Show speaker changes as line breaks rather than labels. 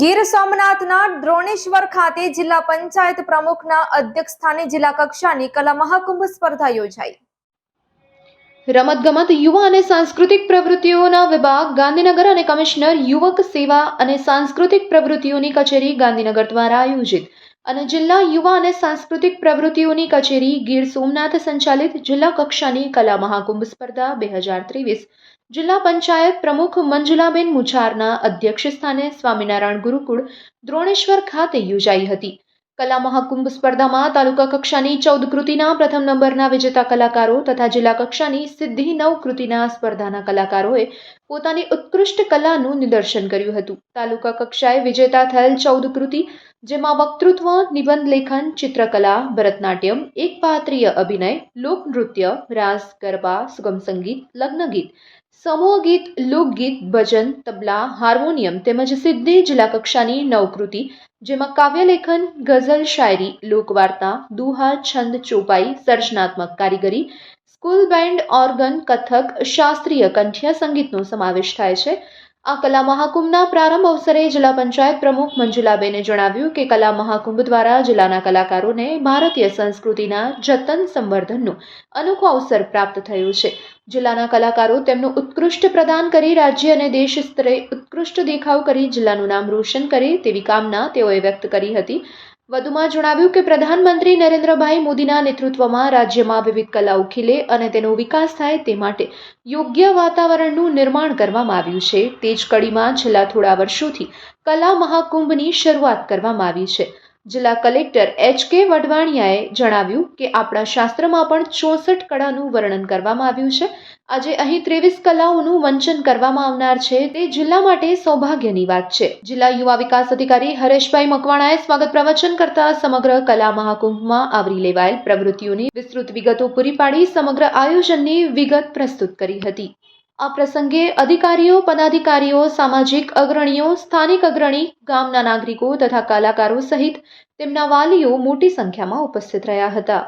ગીર સોમનાથના દ્રોણેશ્વર ખાતે જિલ્લા પંચાયત પ્રમુખના અધ્યક્ષસ્થાને જિલ્લા કક્ષાની કલા મહાકુંભ સ્પર્ધા યોજાઈ.
રમતગમત, યુવા અને સાંસ્કૃતિક પ્રવૃત્તિઓના વિભાગ, ગાંધીનગર અને કમિશનર યુવક સેવા અને સાંસ્કૃતિક પ્રવૃત્તિઓની કચેરી ગાંધીનગર દ્વારા આયોજિત. અને જિલ્લા યુવા અને સાંસ્કૃતિક પ્રવૃત્તિઓની કચેરી ગીર સોમનાથ સંચાલિત જિલ્લા કક્ષાની કલા મહાકુંભ સ્પર્ધા બે હજાર ત્રેવીસ. જિલ્લા પંચાયત પ્રમુખ મંજુલાબેન મુછારના અધ્યક્ષસ્થાને સ્વામિનારાયણ ગુરુકુળ દ્રોણેશ્વર ખાતે યોજાઈ હતી. કલા મહાકુંભ સ્પર્ધામાં તાલુકા કક્ષાની ચૌદ કૃતિના પ્રથમ નંબરના વિજેતા કલાકારો તથા જિલ્લા કક્ષાની સિદ્ધિ નવ કૃતિના સ્પર્ધાના કલાકારોએ પોતાની ઉત્કૃષ્ટ કલાનું નિદર્શન કર્યું હતું. તાલુકા કક્ષાએ વિજેતા થયેલ ચૌદ કૃતિ, જેમાં વક્તૃત્વ, નિબંધ લેખન, ચિત્રકલા, ભરતનાટ્યમ, એકપાત્રીય અભિનય, લોકનૃત્ય, રાસ, ગરબા, સુગમ સંગીત લગ્ન ગીત સમૂહ ગીત લોકગીત, ભજન, તબલા, હાર્મોનિયમ તેમજ સિદ્ધિ જિલ્લા કક્ષાની નવકૃતિ, જેમાં કાવ્યલેખન, ગઝલ શાયરી, લોકવાર્તા, દુહા, છંદ, ચોપાઈ, સર્જનાત્મક કારીગરી, સ્કૂલ બેન્ડ, ઓર્ગન, કથક, શાસ્ત્રીય કંઠ્ય સંગીતનો સમાવેશ થાય છે. આ કલા મહાકુંભના પ્રારંભ અવસરે જિલ્લા પંચાયત પ્રમુખ મંજુલાબેને જણાવ્યું કે કલા મહાકુંભ દ્વારા જિલ્લાના કલાકારોને ભારતીય સંસ્કૃતિના જતન સંવર્ધનનો અનોખો અવસર પ્રાપ્ત થયો છે. જિલ્લાના કલાકારો તેમનું ઉત્કૃષ્ટ પ્રદાન કરી રાજ્ય અને દેશ સ્તરે ઉત્કૃષ્ટ દેખાવ કરી જિલ્લાનું નામ રોશન કરે તેવી કામના તેઓએ વ્યક્ત કરી હતી. વધુમાં જણાવ્યું કે પ્રધાનમંત્રી નરેન્દ્રભાઈ મોદીના નેતૃત્વમાં રાજ્યમાં વિવિધ કલાઓ ખીલે અને તેનો વિકાસ થાય તે માટે યોગ્ય વાતાવરણનું નિર્માણ કરવામાં આવ્યું છે. તે જ કડીમાં છેલ્લા થોડા વર્ષોથી કલા મહાકુંભની શરૂઆત કરવામાં આવી છે. જિલ્લા કલેક્ટર એચ કે વડવાણિયાએ જણાવ્યું કે આપણા શાસ્ત્રમાં પણ ચોસઠ કળાનું વર્ણન કરવામાં આવ્યું છે. આજે અહીં ત્રેવીસ કલાઓનું વંચન કરવામાં આવનાર છે. તે જિલ્લા માટે સૌભાગ્યની વાત છે. જિલ્લા યુવા વિકાસ અધિકારી હરેશભાઈ મકવાણાએ સ્વાગત પ્રવચન કરતા સમગ્ર કલા મહાકુંભમાં આવરી લેવાયેલ પ્રવૃત્તિઓની વિસ્તૃત વિગતો પૂરી પાડી સમગ્ર આયોજનની વિગત પ્રસ્તુત કરી હતી. આ પ્રસંગે અધિકારીઓ, પદાધિકારીઓ, સામાજિક અગ્રણીઓ, સ્થાનિક અગ્રણી, ગામના નાગરિકો તથા કલાકારો સહિત તેમના વાલીઓ મોટી સંખ્યામાં ઉપસ્થિત રહ્યા હતા.